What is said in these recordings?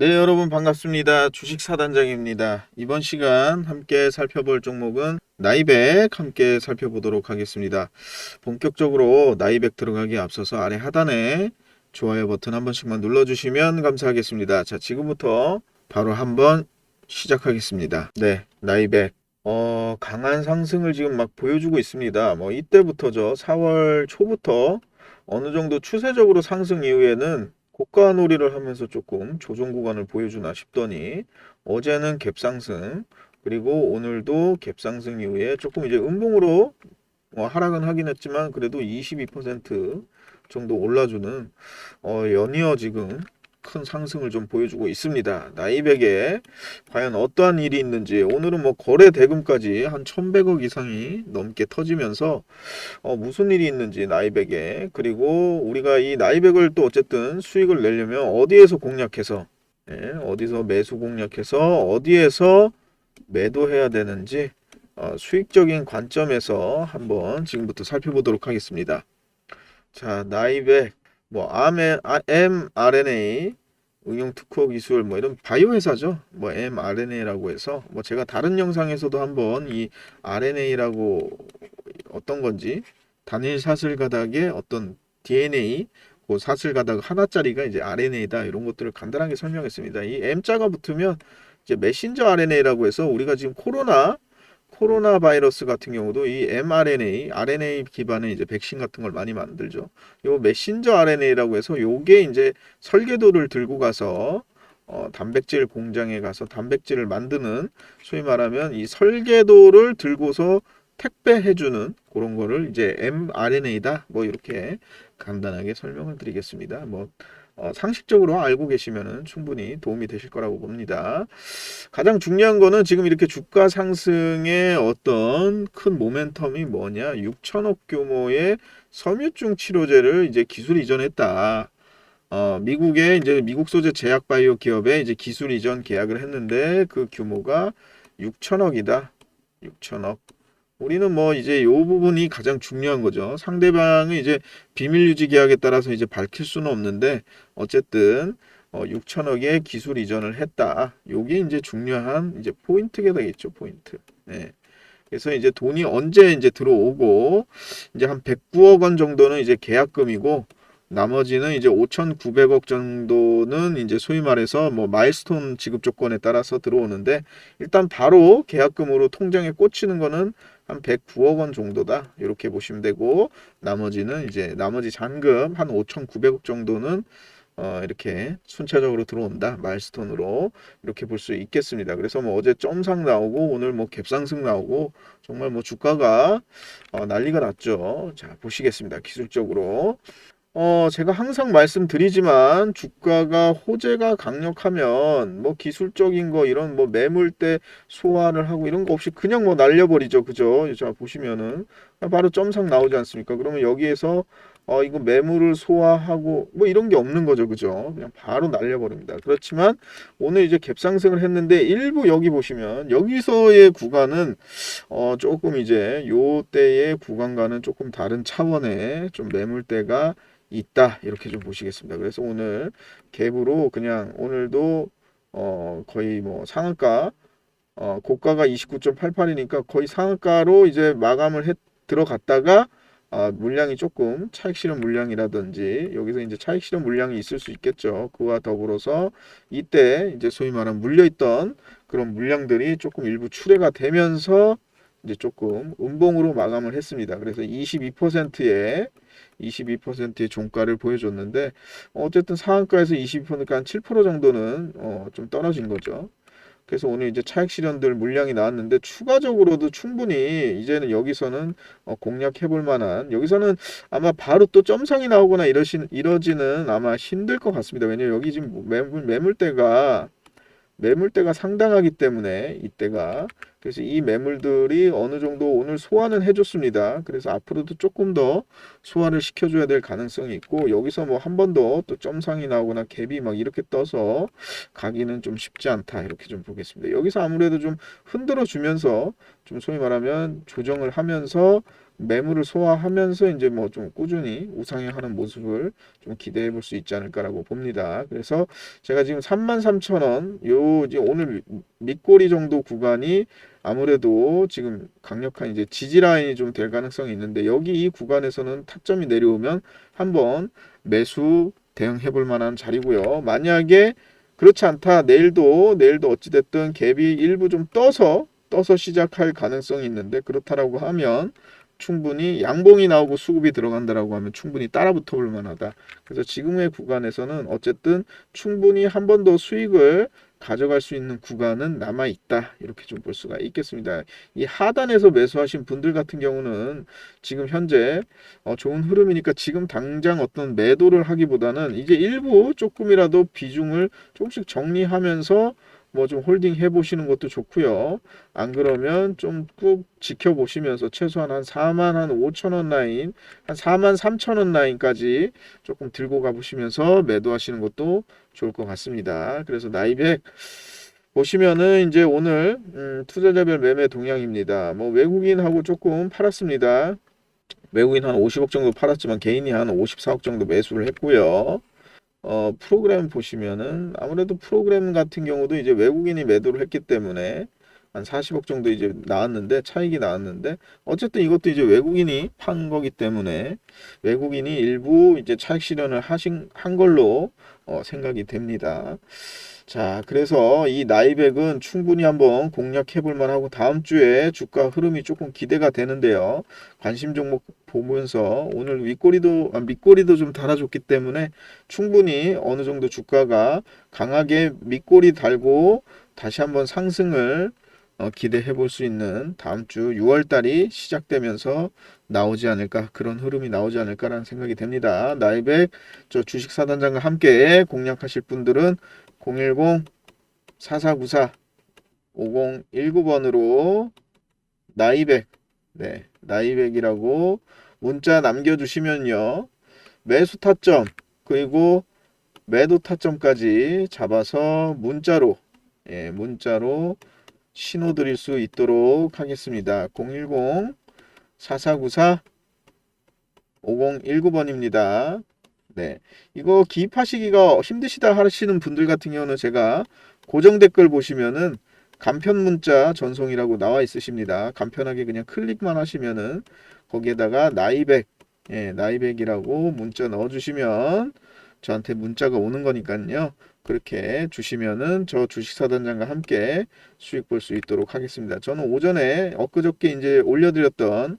네, 여러분 반갑습니다. 주식 사단장입니다. 이번 시간 함께 살펴볼 종목은 나이백 함께 살펴보도록 하겠습니다. 본격적으로 나이백 들어가기에 앞서서 아래 하단에 좋아요 버튼 한 번씩만 눌러주시면 감사하겠습니다. 자, 지금부터 바로 한번 시작하겠습니다. 네, 나이백. 어, 강한 상승을 지금 막 보여주고 있습니다. 뭐 이때부터죠. 4월 초부터 어느 정도 추세적으로 상승 이후에는 고가 놀이를 하면서 조금 조정 구간을 보여주나 싶더니 어제는 갭상승 그리고 오늘도 갭상승 이후에 조금 이제 음봉으로 어, 하락은 하긴 했지만 그래도 22% 정도 올라주는 어, 연이어 지금 큰 상승을 좀 보여주고 있습니다. 나이백에 과연 어떠한 일이 있는지 오늘은 뭐 거래 대금까지 한 1100억 이상이 넘게 터지면서 어, 무슨 일이 있는지 나이백에 그리고 우리가 이 나이백을 또 어쨌든 수익을 내려면 어디에서 공략해서 예, 어디서 매수 공략해서 어디에서 매도해야 되는지 어, 수익적인 관점에서 한번 지금부터 살펴보도록 하겠습니다. 자, 나이백 뭐 mRNA 응용 특허 기술 뭐 이런 바이오 회사죠. 뭐 mRNA라고 해서 뭐 제가 다른 영상에서도 한번 이 RNA라고 어떤 건지 단일 사슬 가닥의 어떤 DNA 그 사슬 가닥 하나짜리가 이제 RNA다 이런 것들을 간단하게 설명했습니다. 이 M자가 붙으면 이제 메신저 RNA라고 해서 우리가 지금 코로나 코로나 바이러스 같은 경우도 이 mRNA, RNA 기반의 이제 백신 같은 걸 많이 만들죠. 요 메신저 RNA라고 해서 요게 이제 설계도를 들고 가서 어, 단백질 공장에 가서 단백질을 만드는 소위 말하면 이 설계도를 들고서 택배해주는 그런 거를 이제 mRNA다 뭐 이렇게 간단하게 설명을 드리겠습니다. 뭐 어, 상식적으로 알고 계시면은 충분히 도움이 되실 거라고 봅니다. 가장 중요한 거는 지금 이렇게 주가 상승의 어떤 큰 모멘텀이 뭐냐? 6천억 규모의 섬유증 치료제를 이제 기술 이전했다. 어, 미국의 이제 미국 소재 제약 바이오 기업에 이제 기술 이전 계약을 했는데 그 규모가 6천억이다. 6천억. 우리는 뭐 이제 요 부분이 가장 중요한 거죠. 상대방의 이제 비밀 유지 계약에 따라서 이제 밝힐 수는 없는데 어쨌든 어, 6천억의 기술 이전을 했다. 요게 이제 중요한 이제 포인트가 되겠죠. 포인트. 네. 그래서 이제 돈이 언제 이제 들어오고 이제 한 109억 원 정도는 이제 계약금이고 나머지는 이제 5,900억 정도는 이제 소위 말해서 뭐 마일스톤 지급 조건에 따라서 들어오는데 일단 바로 계약금으로 통장에 꽂히는 거는 한 109억 원 정도다. 이렇게 보시면 되고 나머지는 이제 나머지 잔금 한 5,900억 정도는 어, 이렇게 순차적으로 들어온다. 마일스톤으로 이렇게 볼 수 있겠습니다. 그래서 뭐 어제 점상 나오고 오늘 뭐 갭상승 나오고 정말 뭐 주가가 어, 난리가 났죠. 자, 보시겠습니다. 기술적으로. 어, 제가 항상 말씀드리지만 주가가 호재가 강력하면 뭐 기술적인 거 이런 뭐 매물대 소화를 하고 이런 거 없이 그냥 뭐 날려버리죠. 그죠? 자, 보시면은 바로 점상 나오지 않습니까? 그러면 여기에서 어, 이거 매물을 소화하고 뭐 이런 게 없는 거죠. 그죠? 그냥 바로 날려버립니다. 그렇지만 오늘 이제 갭상승을 했는데 일부 여기 보시면 여기서의 구간은 어, 조금 이제 요 때의 구간과는 조금 다른 차원의 좀 매물대가 있다 이렇게 좀 보시겠습니다. 그래서 오늘 갭으로 그냥 오늘도 어 거의 뭐 상한가 어 고가가 29.88이니까 거의 상한가로 이제 마감을 해 들어갔다가 아, 물량이 조금 차익 실현 물량이라든지 여기서 이제 차익 실현 물량이 있을 수 있겠죠. 그와 더불어서 이때 이제 소위 말하는 물려 있던 그런 물량들이 조금 일부 출회가 되면서 이제 조금 음봉으로 마감을 했습니다. 그래서 22%의 22%의 종가를 보여줬는데 어쨌든 상한가에서 22%니까 한 7% 정도는 어, 좀 떨어진 거죠. 그래서 오늘 이제 차익 실현들 물량이 나왔는데 추가적으로도 충분히 이제는 여기서는 어, 공략해 볼 만한 여기서는 아마 바로 또 점상이 나오거나 이러시 이러지는 아마 힘들 것 같습니다. 왜냐면 여기 지금 매물 매물대가 매물대가 상당하기 때문에 이때가 그래서 이 매물들이 어느 정도 오늘 소화는 해줬습니다. 그래서 앞으로도 조금 더 소화를 시켜줘야 될 가능성이 있고 여기서 뭐 한 번 더 또 점상이 나오거나 갭이 막 이렇게 떠서 가기는 좀 쉽지 않다 이렇게 좀 보겠습니다. 여기서 아무래도 좀 흔들어 주면서 좀 소위 말하면 조정을 하면서 매물을 소화하면서 이제 뭐 좀 꾸준히 우상향하는 모습을 좀 기대해 볼 수 있지 않을까라고 봅니다. 그래서 제가 지금 33,000원 요 이제 오늘 밑꼬리 정도 구간이 아무래도 지금 강력한 이제 지지 라인이 좀 될 가능성이 있는데 여기 이 구간에서는 타점이 내려오면 한번 매수 대응해 볼 만한 자리고요. 만약에 그렇지 않다. 내일도 내일도 어찌 됐든 갭이 일부 좀 떠서 떠서 시작할 가능성이 있는데 그렇다라고 하면 충분히 양봉이 나오고 수급이 들어간다라고 하면 충분히 따라 붙어 볼 만하다. 그래서 지금의 구간에서는 어쨌든 충분히 한 번 더 수익을 가져갈 수 있는 구간은 남아 있다. 이렇게 좀 볼 수가 있겠습니다. 이 하단에서 매수하신 분들 같은 경우는 지금 현재 어, 좋은 흐름이니까 지금 당장 어떤 매도를 하기보다는 이제 일부 조금이라도 비중을 조금씩 정리하면서 뭐 좀 홀딩 해 보시는 것도 좋고요. 안 그러면 좀 꾹 지켜보시면서 최소한 한 4만 한 5천 원 라인, 한 4만 3천 원 라인까지 조금 들고 가보시면서 매도하시는 것도 좋을 것 같습니다. 그래서 나이백 보시면은 이제 오늘 음, 투자자별 매매 동향입니다. 뭐 외국인하고 조금 팔았습니다. 외국인 한 50억 정도 팔았지만 개인이 한 54억 정도 매수를 했고요. 어, 프로그램 보시면은 아무래도 프로그램 같은 경우도 이제 외국인이 매도를 했기 때문에 한 40억 정도 이제 나왔는데 차익이 나왔는데 어쨌든 이것도 이제 외국인이 판 거기 때문에 외국인이 일부 이제 차익 실현을 하신 한 걸로 어, 생각이 됩니다. 자, 그래서 이 나이백은 충분히 한번 공략해 볼 만 하고 다음 주에 주가 흐름이 조금 기대가 되는데요. 관심 종목 보면서 오늘 윗꼬리도 아, 밑꼬리도 좀 달아줬기 때문에 충분히 어느 정도 주가가 강하게 밑꼬리 달고 다시 한번 상승을 어, 기대해 볼 수 있는 다음 주 6월 달이 시작되면서 나오지 않을까 그런 흐름이 나오지 않을까라는 생각이 됩니다. 나이백 저 주식 사단장과 함께 공략하실 분들은 010 4494 5019번으로 나이백 네 나이백이라고 문자 남겨주시면요 매수 타점 그리고 매도 타점까지 잡아서 문자로 예 문자로 신호 드릴 수 있도록 하겠습니다. 010 4494 5019번입니다. 네. 이거 기입하시기가 힘드시다 하시는 분들 같은 경우는 제가 고정 댓글 보시면은 간편 문자 전송이라고 나와 있으십니다. 간편하게 그냥 클릭만 하시면은 거기에다가 나이백, 예, 나이백이라고 문자 넣어 주시면 저한테 문자가 오는 거니까요. 그렇게 주시면은 저 주식사단장과 함께 수익 볼 수 있도록 하겠습니다. 저는 오전에 엊그저께 이제 올려드렸던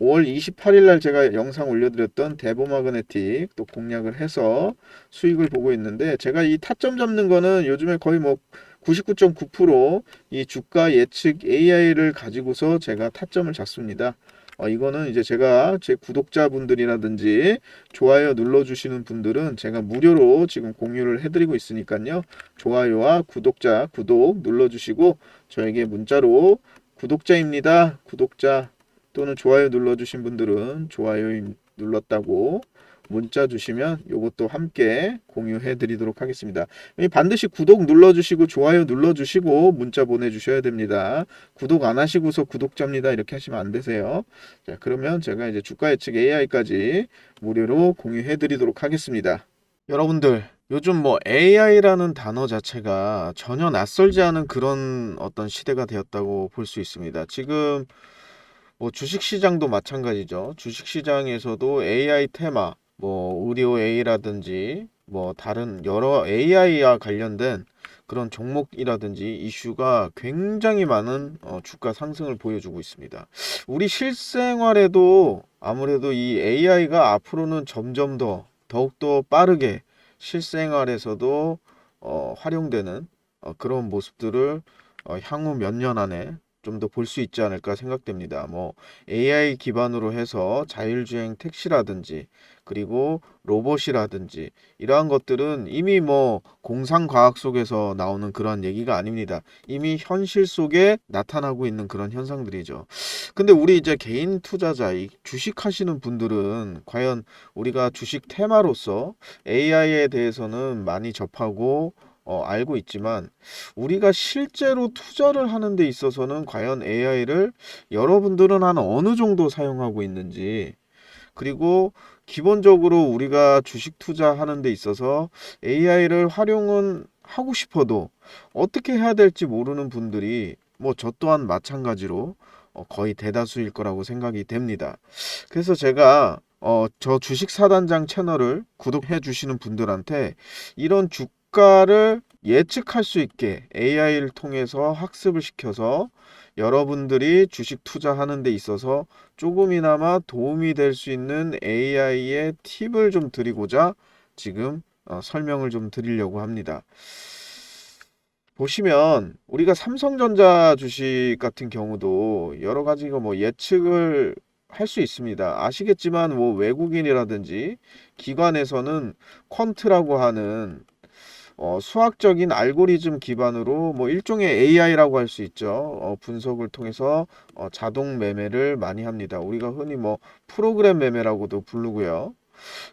5월 28일 날 제가 영상 올려드렸던 대보마그네틱 또 공략을 해서 수익을 보고 있는데 제가 이 타점 잡는 거는 요즘에 거의 뭐 99.9%이 주가 예측 AI를 가지고서 제가 타점을 잡습니다. 어, 이거는 이제 제가 제 구독자분들이라든지 좋아요 눌러주시는 분들은 제가 무료로 지금 공유를 해드리고 있으니까요. 좋아요와 구독자, 구독 눌러주시고 저에게 문자로 구독자입니다. 구독자 또는 좋아요 눌러주신 분들은 좋아요 눌렀다고 문자 주시면 이것도 함께 공유해 드리도록 하겠습니다. 반드시 구독 눌러주시고 좋아요 눌러주시고 문자 보내주셔야 됩니다. 구독 안 하시고서 구독자입니다 이렇게 하시면 안 되세요. 자 그러면 제가 이제 주가 예측 AI까지 무료로 공유해 드리도록 하겠습니다. 여러분들 요즘 뭐 AI라는 단어 자체가 전혀 낯설지 않은 그런 어떤 시대가 되었다고 볼 수 있습니다. 지금 뭐 주식 시장도 마찬가지죠. 주식 시장에서도 AI 테마 뭐 의료 A라든지 뭐 다른 여러 AI와 관련된 그런 종목이라든지 이슈가 굉장히 많은 어, 주가 상승을 보여주고 있습니다. 우리 실생활에도 아무래도 이 AI가 앞으로는 점점 더 더욱더 빠르게 실생활에서도 어, 활용되는 어, 그런 모습들을 어, 향후 몇 년 안에 좀 더 볼 수 있지 않을까 생각됩니다. 뭐 AI 기반으로 해서 자율주행 택시라든지 그리고 로봇이라든지 이러한 것들은 이미 뭐 공상 과학 속에서 나오는 그런 얘기가 아닙니다. 이미 현실 속에 나타나고 있는 그런 현상들이죠. 근데 우리 이제 개인 투자자, 이 주식 하시는 분들은 과연 우리가 주식 테마로서 AI에 대해서는 많이 접하고 어, 알고 있지만 우리가 실제로 투자를 하는 데 있어서는 과연 AI를 여러분들은 한 어느 정도 사용하고 있는지 그리고 기본적으로 우리가 주식 투자하는 데 있어서 AI를 활용은 하고 싶어도 어떻게 해야 될지 모르는 분들이 뭐 저 또한 마찬가지로 어, 거의 대다수일 거라고 생각이 됩니다. 그래서 제가 어, 저 주식 사단장 채널을 구독해 주시는 분들한테 이런 주 가를 예측할 수 있게 AI를 통해서 학습을 시켜서 여러분들이 주식 투자하는 데 있어서 조금이나마 도움이 될 수 있는 AI의 팁을 좀 드리고자 지금 어, 설명을 좀 드리려고 합니다. 보시면 우리가 삼성전자 주식 같은 경우도 여러 가지가 뭐 예측을 할 수 있습니다. 아시겠지만 뭐 외국인이라든지 기관에서는 퀀트라고 하는 어, 수학적인 알고리즘 기반으로 뭐 일종의 AI라고 할 수 있죠. 어, 분석을 통해서 어, 자동 매매를 많이 합니다. 우리가 흔히 뭐 프로그램 매매라고도 부르고요.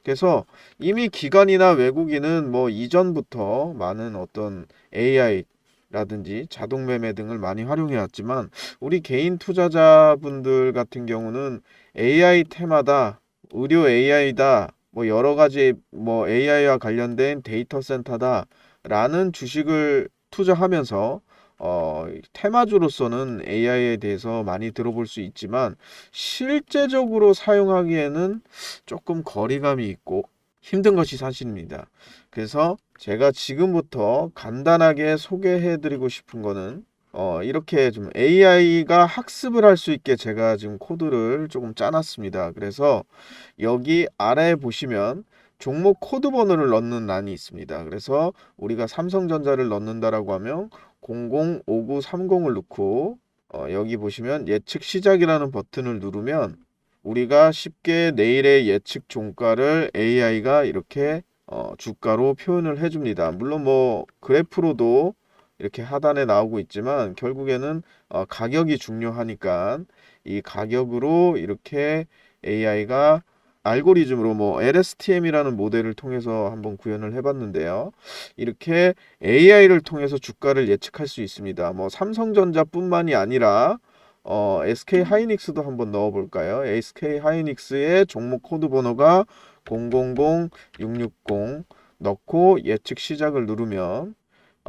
그래서 이미 기관이나 외국인은 뭐 이전부터 많은 어떤 AI 라든지 자동 매매 등을 많이 활용해 왔지만 우리 개인 투자자분들 같은 경우는 AI 테마다 의료 AI다 뭐 여러 가지 뭐 AI와 관련된 데이터 센터다 라는 주식을 투자하면서 어, 테마주로서는 AI에 대해서 많이 들어볼 수 있지만 실제적으로 사용하기에는 조금 거리감이 있고 힘든 것이 사실입니다. 그래서 제가 지금부터 간단하게 소개해 드리고 싶은 거는 어, 이렇게 좀 AI가 학습을 할 수 있게 제가 지금 코드를 조금 짜놨습니다. 그래서 여기 아래에 보시면 종목 코드 번호를 넣는 란이 있습니다. 그래서 우리가 삼성전자를 넣는다라고 하면 005930을 넣고 어, 여기 보시면 예측 시작이라는 버튼을 누르면 우리가 쉽게 내일의 예측 종가를 AI가 이렇게 어, 주가로 표현을 해줍니다. 물론 뭐 그래프로도 이렇게 하단에 나오고 있지만 결국에는 어, 가격이 중요하니까 이 가격으로 이렇게 AI가 알고리즘으로 뭐 LSTM이라는 모델을 통해서 한번 구현을 해봤는데요. 이렇게 AI를 통해서 주가를 예측할 수 있습니다. 뭐 삼성전자뿐만이 아니라 어, SK 하이닉스도 한번 넣어볼까요? SK 하이닉스의 종목 코드 번호가 000660 넣고 예측 시작을 누르면 어,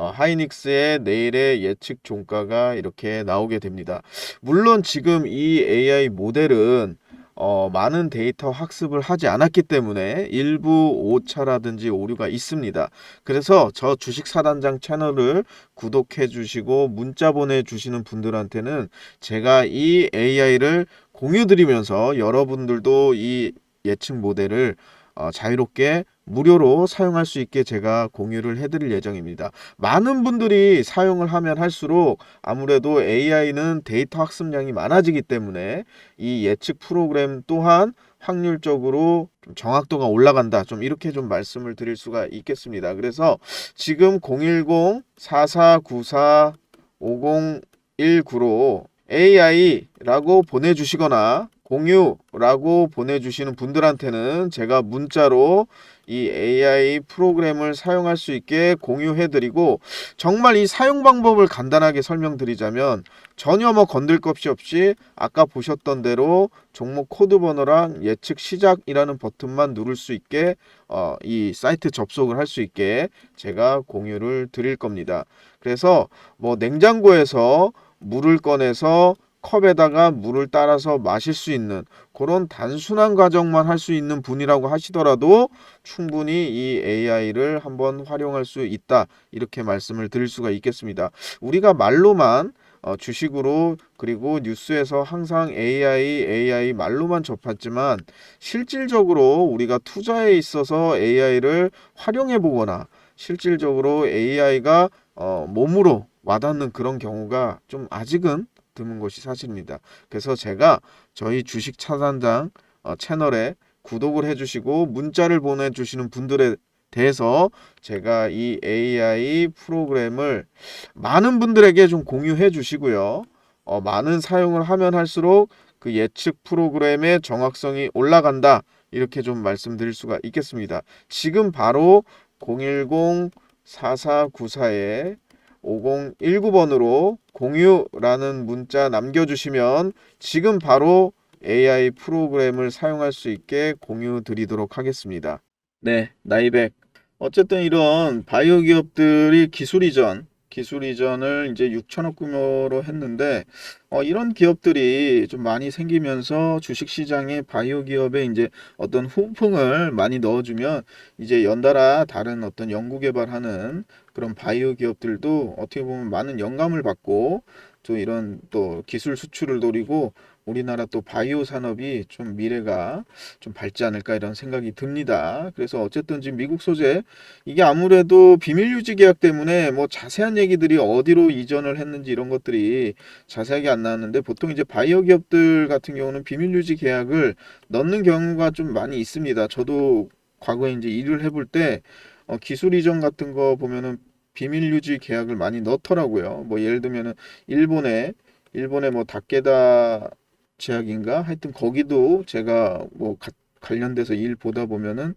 하이닉스의 내일의 예측 종가가 이렇게 나오게 됩니다. 물론 지금 이 AI 모델은 어, 많은 데이터 학습을 하지 않았기 때문에 일부 오차라든지 오류가 있습니다. 그래서 저 주식 사단장 채널을 구독해 주시고 문자 보내 주시는 분들한테는 제가 이 AI를 공유 드리면서 여러분들도 이 예측 모델을 어, 자유롭게 무료로 사용할 수 있게 제가 공유를 해드릴 예정입니다. 많은 분들이 사용을 하면 할수록 아무래도 AI는 데이터 학습량이 많아지기 때문에 이 예측 프로그램 또한 확률적으로 좀 정확도가 올라간다. 좀 이렇게 좀 말씀을 드릴 수가 있겠습니다. 그래서 지금 010-4494-5019로 AI라고 보내주시거나 공유라고 보내주시는 분들한테는 제가 문자로 이 AI 프로그램을 사용할 수 있게 공유해드리고 정말 이 사용 방법을 간단하게 설명드리자면 전혀 뭐 건들 것이 없이 아까 보셨던 대로 종목 코드 번호랑 예측 시작이라는 버튼만 누를 수 있게 어, 이 사이트 접속을 할 수 있게 제가 공유를 드릴 겁니다. 그래서 뭐 냉장고에서 물을 꺼내서 컵에다가 물을 따라서 마실 수 있는 그런 단순한 과정만 할 수 있는 분이라고 하시더라도 충분히 이 AI를 한번 활용할 수 있다 이렇게 말씀을 드릴 수가 있겠습니다. 우리가 말로만 어, 주식으로 그리고 뉴스에서 항상 AI, AI 말로만 접했지만 실질적으로 우리가 투자에 있어서 AI를 활용해 보거나 실질적으로 AI가 어, 몸으로 와닿는 그런 경우가 좀 아직은 드문 것이 사실입니다. 그래서 제가 저희 주식 차단장 어, 채널에 구독을 해주시고 문자를 보내주시는 분들에 대해서 제가 이 AI 프로그램을 많은 분들에게 좀 공유해 주시고요. 어, 많은 사용을 하면 할수록 그 예측 프로그램의 정확성이 올라간다. 이렇게 좀 말씀드릴 수가 있겠습니다. 지금 바로 010 4494에 5019번으로 공유라는 문자 남겨주시면 지금 바로 AI 프로그램을 사용할 수 있게 공유 드리도록 하겠습니다. 네, 나이백. 어쨌든 이런 바이오 기업들이 기술 이전, 기술 이전을 이제 6천억 규모로 했는데, 어, 이런 기업들이 좀 많이 생기면서 주식 시장에 바이오 기업에 이제 어떤 훈풍을 많이 넣어주면 이제 연달아 다른 어떤 연구 개발하는 그런 바이오 기업들도 어떻게 보면 많은 영감을 받고 또 이런 또 기술 수출을 노리고 우리나라 또 바이오 산업이 좀 미래가 좀 밝지 않을까 이런 생각이 듭니다. 그래서 어쨌든 지금 미국 소재 이게 아무래도 비밀 유지 계약 때문에 뭐 자세한 얘기들이 어디로 이전을 했는지 이런 것들이 자세하게 안 나왔는데 보통 이제 바이오 기업들 같은 경우는 비밀 유지 계약을 넣는 경우가 좀 많이 있습니다. 저도 과거에 이제 일을 해볼 때 어, 기술 이전 같은 거 보면은 비밀 유지 계약을 많이 넣더라고요. 뭐 예를 들면은 일본에 일본의 뭐 다케다 제약인가 하여튼 거기도 제가 뭐 가- 관련돼서 일 보다 보면은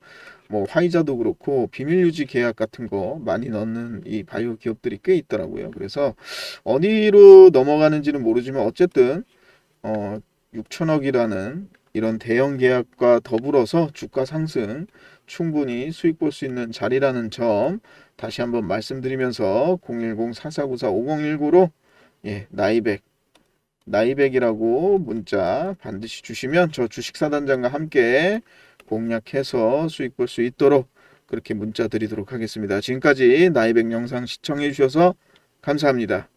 뭐 화이자도 그렇고 비밀 유지 계약 같은 거 많이 넣는 이 바이오 기업들이 꽤 있더라고요. 그래서 어디로 넘어가는지는 모르지만 어쨌든 어 6천억이라는 이런 대형 계약과 더불어서 주가 상승 충분히 수익 볼 수 있는 자리라는 점 다시 한번 말씀드리면서 010-4494-5019로 예, 나이백 나이백이라고 문자 반드시 주시면 저 주식사단장과 함께 공략해서 수익 볼 수 있도록 그렇게 문자 드리도록 하겠습니다. 지금까지 나이백 영상 시청해 주셔서 감사합니다.